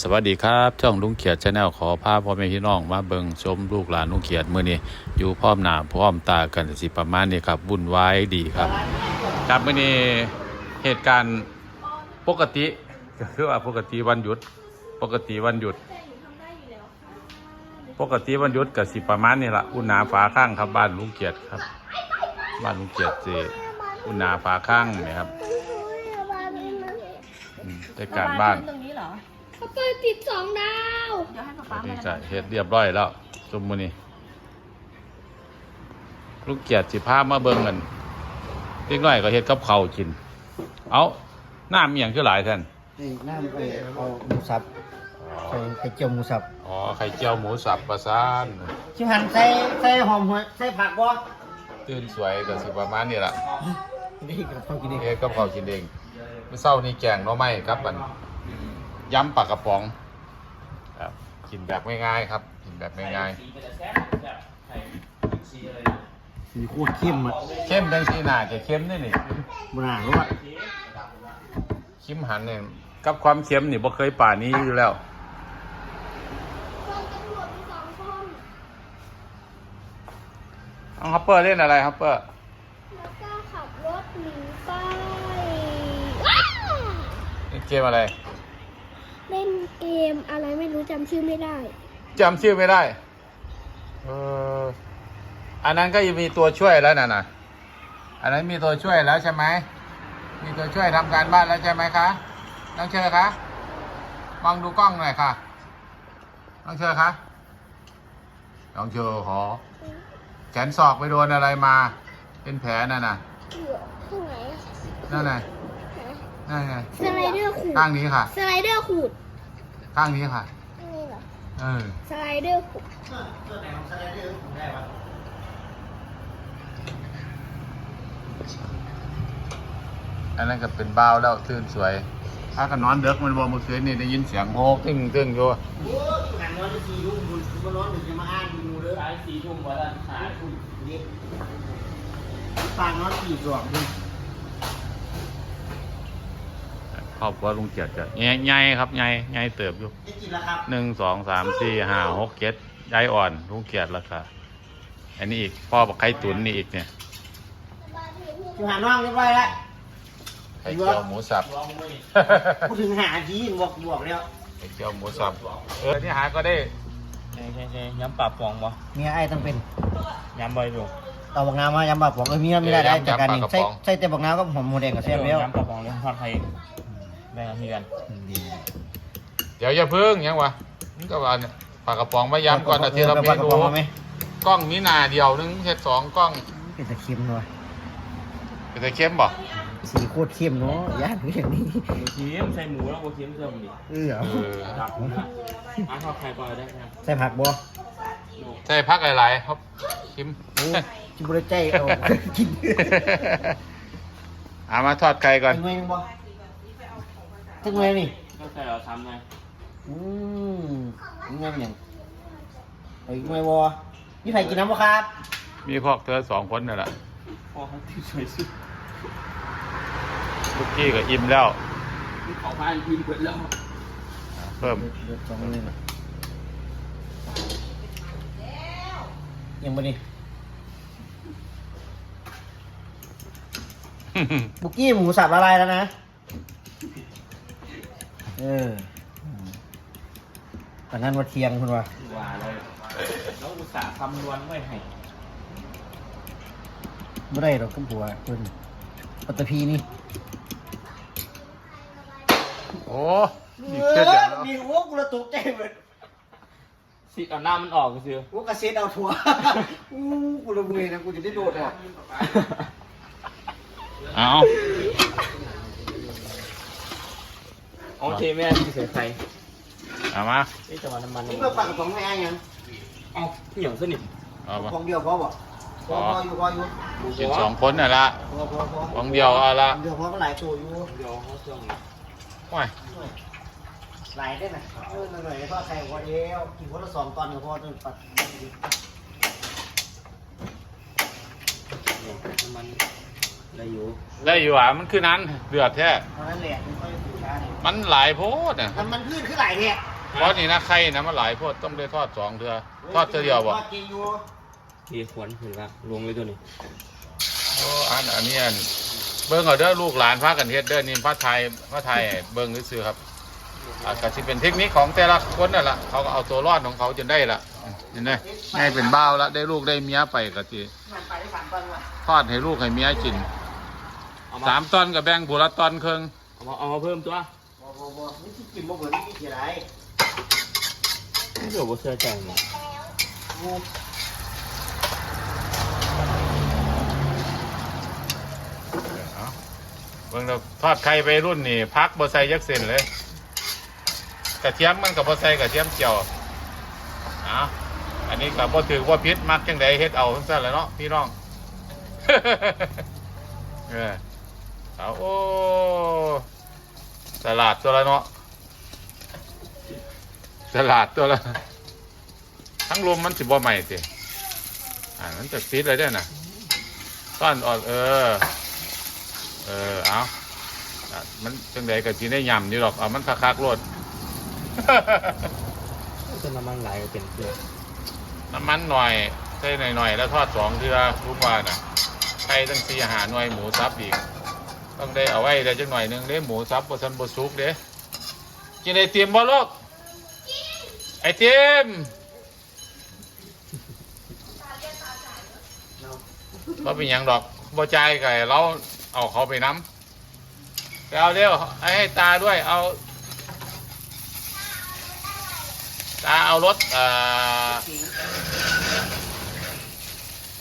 สวัสดีครับช่องลุงเขียดชาแนลขอพาพ่อแม่พี่น้องมาเบิงชมลูกหลานลุงเขียดมื้อนี้อยู่พร้อมหน้าพร้อมตากันสิประมาณนี้ครับวุ่นวายดีครับครับมื้อนี้เหตุการณ์ปกติก็คือว่าปกติวันหยุด ปกติวันหยุด ปกติวันหยุดก็สิประมาณนี้ละอุ่นหนาฝาข้างครับบ้านลุงเกียรติครับ บ้านลุงเกียรติสิอุ่นหนาฝาข้างนี่ครับอืมได้การบ้านตรงนี้เหรอเขาเปิด ติดสองดาว เดี๋ยวให้ป๊าอัป๊านนี้มาจะเฮ็ดเรียบร้อยแล้วสมมุนี้ลูกเกียรติสิพามาเบิ่งกันเล็กน้อยก็เฮ็ดกับข้าวกิน เอาน้ำอหย่างคือหลายแท่นนี่น้ำไปเอาหมูสับใส่ไข่เจียวหมูสับอ๋อไข่เจียวหมูสับประสานชิมหันใส่ใส่หอมหัวใส่ผักบ่ตื่นสวยก็สิประมาณนี้ล่ะนี่กับข้าวกินเองเฮ็ดกับข้าวกินเองเมื่อเช้านี้แกงหน่อไม้ครับมัน ยำปลากระป๋องครับกินแบบง่ายๆครับ กินแบบง่ายสีโคตรเข้มอะๆเข้มจังซี่น่าจะเข้มนี่นี่บนารู้ว่าคิมหันเนี่ยกับความเค็มนี่บ่เคยป่านี้อยู่แล้ว คนตำรวจมีสองคนเอาฮัปเปอร์เล่นอะไรฮัปเปอร์แล้วก็ขับรถหนีไปว้าวเล่นเกมอะไร เล่นเกมอะไรไม่รู้จำชื่อไม่ได้จำชื่อไม่ได้ เออ อันนั้นก็ยังมีตัวช่วยแล้วน่ะนะอันนั้นมีตัวช่วยแล้วใช่ไหม มีตัวช่วยทำการบ้านแล้วใช่ไหมคะ น้องเชอคะมองดูกล้องหน่อยค่ะ น้องเชอคะ น้องเชอขอ แขนศอกไปโดนอะไรมา เป็นแผลนั่นน่ะอยู่ข้างไหนอะนั่นไงนั่นไงสไลเดอร์ขูดข้างนี้ค่ะ สไลเดอร์ขูด ข้างนี้ค่ะนี่เหรอ เออ สไลเดอร์ขูดตัวไหนของสไลเดอร์ผมได้ปะอันนั้นก็เป็นบ้าวแล้วตื่นสวย ถ้ากันนอนเด็กมันบอกเมื่อคืนนี่ได้ยินเสียงโฮกตึ้งตึ้งอยู่โอ้ยหันนอนจะสี่ทุ่มคุณคุณมานอนถึงจะมาอ้างดูเด้อสายสีทุ่มวันละหาทุ่มนี่ปางนอนสี่สองคุณ ครอบครัวลุงเกียรติก็ใหญ่ใหญ่ครับใหญ่ใหญ่เติบอยู่จะกินแล้วครับหนึ่งสองสามสี่ห้าหกเจ็ดยายอ่อนลุงเกียรติราคาอันนี้อีกพ่อบอกไข่ตุ๋นนี่อีกเนี่ยชิมหันน้องเรียบร้อยแล้วไข่เจียวหมูสับลองไม่พูดถึงหาจีนบอกบวกแล้วไข่เจียวหมูสับเออที่หาก็ได้ใช่ใช่ใช่ย้ำปรับฟองบ่เมียไอ้ต้องเป็นย้ำบ่อยดูเอาบักน้ำมายำบักผมเออเมียไม่ได้ได้จากการหนึ่งใส่ใส่แต่บักน้ำก็หอมหมูแดงกับแซ่บแล้วย้ำปรับฟองเรื่องทอดไข่ แบ่งกันทีกันเดี๋ยวอย่าเพิ่งยังวะนี่ก็ว่าเนี่ยปลากระป๋องมาย้ำก่อนอาทิตย์ละเมปลากระนูป๋องไหมกล้องนี้หนาเดียวนึงเฮ็ดสองกล้องเป็นตะเค็มหน่อยเป็นแต่เข้มบ่สีโคตรเข้มเนาะย่านอย่างนี้หมูเค็มใส่หมูแล้วหมูเค็มเพิ่มดิเออเออดับนะอะทอดไข่ก่อนได้ไหมใส่ผักบ่ใช่พักหลายๆครับคิมโอ้จิบุระใจเอากินเอามาทอดไก่ก่อน ถึงไงบ่ถึงไงนี่ก็ใส่เราทำไงอืมถึงไงอย่างไอ้ไงบ่มีใครกินน้ำบ่ครับมีพวกเธอสองคนนี่แหละพอที่ช่วยซื้อลูกกี้ก็อิ่มแล้ว ที่เขาบ้านกินเปิดแล้วเพิ่มเดือดสองเลยนะยังบ่นี่บุกี้หมูสับละลายแล้วนะ เอออืมตอนนั้นว่าเทียงคุณว่าว่าเลยแล้วอุตส่าห์คำนวณไว้ให้ไม่ได้หรอกกับผัวเพิ่นปัตตภีนี่ โอ้นี่เครียดอย่างแล้วมีหัวกูละตกใจเหมือนสิเอาหน้ามันออกก็คือหัวกระเซ็นเอาถั่วอู้กูละเมื่อยนะกูจะได้โดดออกเอา โอเคแม่ที่ใส่ไข่เอามานี่จะมาน้ำมันนี่ก็ปากกระป๋องไม่อ้างยังเอาเหนียวสนิทเอามาของเดียวพอบ่พอพออยู่พออยู่กินสองคนน่ะละพอพอพอของเดียวเอาละเดียวพอก็หลายตัวอยู่เดี๋ยวเขาเครื่องว้ายหลายได้ไหมเออหน่อยๆก็ใครพอเดียวกินคนละสองตอนก็พอจนปัดน้ำมันอะไรอยู่ได้อยู่อะมันคือนั้นเดือดแท้เท่านั้นแหละไม่ค่อยถูกช้ามันหลายโพดอะมันมันพื้นขึ้นหลายเนี่ยเพราะนี่นะไข่นะมันหลายโพดต้องได้ทอดสองเทือทอดเทือเดียวบ่ทอดจริงอยู่ทีขวนถึงละลงเลยตัวนี้โอ้อันอันนี้อันเบิ่งเอาเด้อลูกหลานพากันเฮ็ดเด้อนี่พระไทยพระไทยให้เบิ่งซื่อๆครับอาจจะสิเป็นเทคนิคของแต่ละคนนั่นล่ะเขาก็เอาตัวรอดของเขาจนได้ละเห็นไหมให้เป็นบ้าวละได้ลูกได้เมียไปก็สิมันไปได้สามตอนว่ะทอดให้ลูกให้เมียกินเอาสามตอนกับแบ่งบุละตอนครึ่งเอามาเอามาเพิ่มตัว บ่บ่บ่นี่ที่กินบ่เบิดนี่กี่ไรเดี๋ยวบ่เชื่อใจมั้งงูเอาเบิ่งเราทอดไข่ไปรุ่นนี่พักบ่ใส่ยักเส้นเลยกระเทียมมันกับบ่ใส่กระเทียมเจียวเอาอันนี้กับบ่ถือว่าพิษมักจังไดเฮ็ดเอาทั้งนั้นแหละเนาะพี่น้อง เออเอาโอ้ สลัดตัวละเนาะสลัดตัวละทั้งรวมมันสิบ่ใหม่สิอ่ามันจะติดเลยเด้อน่ะต้อนออกเออ เออเอาอะมันจังใดก็กินได้ยำนี่หรอกเอามันคักๆรดจะน้ำมันไหลเป็นเกลือน้ำมันหน่อยใส่หน่อยๆแล้วทอดสองเทือทุกวันน่ะไข่ตั้งสี่หาหน่วยหมูซับอีก ต้องได้เอาไว้ได้จังหน่อยหนึงเด้หมูซับบ่ทันบ่สุกเด้กินไอติมบ่ลูกไอติมบ่เป็นหยังดอกบ่จ่ไก่เราเอาเขาไปน้ำไปเอาเร็วให้ให้ตาด้วยเอา ตาเอารถเอ่อ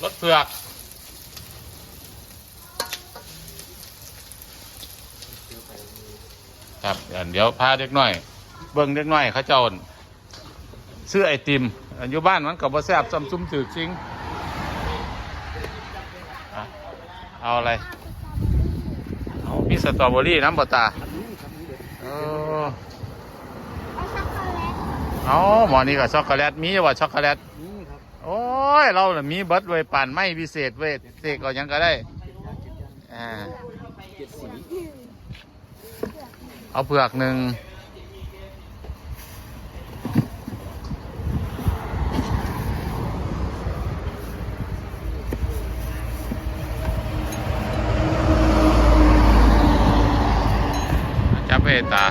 รถเผือก ครับเดี๋ยวพาเด็กน้อย เบิ้งเด็กน้อยเขาเจ้าอั่นซื้อไอติมอยู่บ้านมันกับบ่แซบซ้ำซุ้มถือจริงเอาอะไรเอามีสตรอเบอรี่น้ำบตาเออเอาช็อกโกแลตเอาหมอนี่กับช็อกโกแลตมีว่าช็อกโกแลตโอ้ยเราน่ะมีเบิร์ดไว้ปั่นไม่พิเศษเว้ยเสกเอาหยังก็ได้อ่า เจ็ดสี เอาเผือกหนึ่งจับไปตา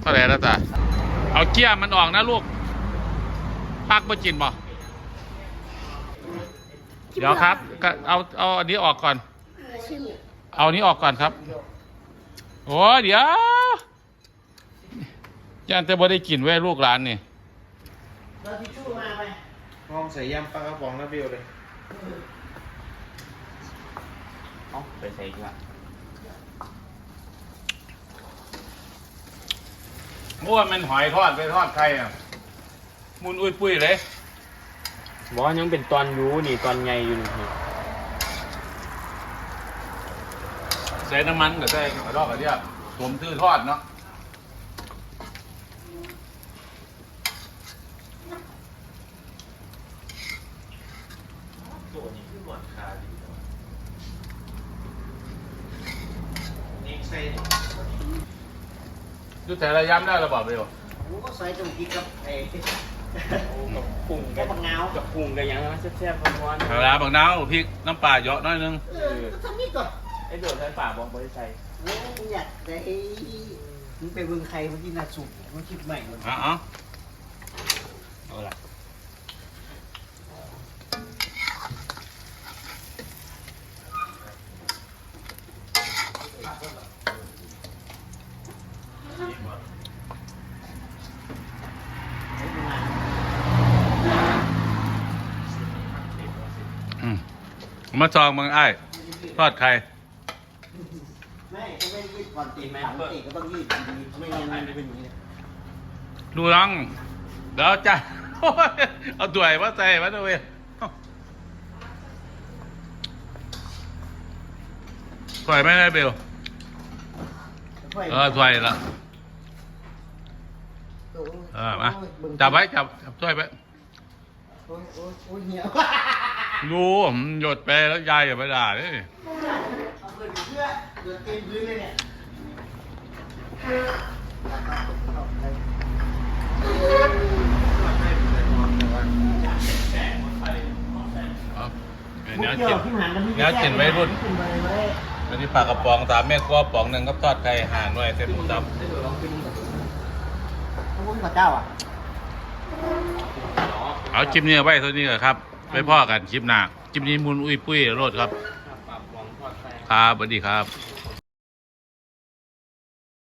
เท่าไหรแล้วตาเอาเกียร์มันออกนะลูกปักบ่จินบ่เดี๋ยวครับก็เอาเอาอันนี้ออกก่อน ชิม เอาอันนี้ออกก่อนครับ โอ้ยเดี๋ยวย่านแต่บ่ได้กินไว้ยลูกหลานนี่เราทิชชู่มาไปห้องใส่ยำปลากระป๋องนะบิวเลยเอาไปใส่อีกละมั่วมันหอยทอดไปทอดใครอะมุนอุ้ยปุ้ยเลยบอกว่ายังเป็นตอนอยูนี่ตอนไงอยู่นี่ ใส่น้ำมันก็ใส่กระดอกกระเดียบผมซื้อทอดเนาะตัวนี้คือหวานคาดีเนาะนี่ใส่ยุทธแต่ละย้ำได้ระบอกไปอยู่โอ้ก็ใส่ตรงกินกับไอ้กับกุ้งกับบักนาวกับกุ้งกันยังนะแซ่บๆร้อนเวลาบางน้าวพริกน้ำปลาเยอะน้อยนึงเออทำนี่ก่อนๆ ไอ้โดดใส่ป่าบอกบริใส่โอ้มึงอยากได้มึงไปเบิ่งใครเมื่อกี้น่าสุกมันคิดใหม่มันเอ๋อาเอาละใช้ประมาณอืมมาจองเมืองไอ้ายทอดใครไม่ก็ ไม่ได้ยืดก่อนตีแม่ตีก็ต้องยืดดีๆไม่งั้นมันจะเป็นอย่างนี้ดูน้องเดี๋ยวจ้าโอ้ยเอาถ้วยมาใส่มาด้วยถ้วยไม่ได้เบลเออถ้วยละเออมาจับไว้จับจับถ้วยไปโอ้ยโอ้ยโอ้ยเหี่ยวรู้ผมหยดไปแล้วยายอย่าไปด่าเลย เอาเพื่อนเพื่อนอเดือดเต็มพื้นเลยเนี่ย เอาเดี๋ยวมุเนี้ยกเกี่ยกิวนที่หันกันที่เนี้ยกินไว้รุ่นกินไปไว้อันนี้ปลากระป๋องสามแม่ครัวป๋องหนึ่งกับทอดไก่ห่าหน่วยเส้นหมูสับพระพุทธเจ้าอะเอาชิมนี้ไว้เท่านี้ก่อนครับไปพ่อกันชิมหน้าชิมนี้มุนอุ้ยปุ้ยโรดครับปากหวังทอดไข่ครับสวัสดีครับ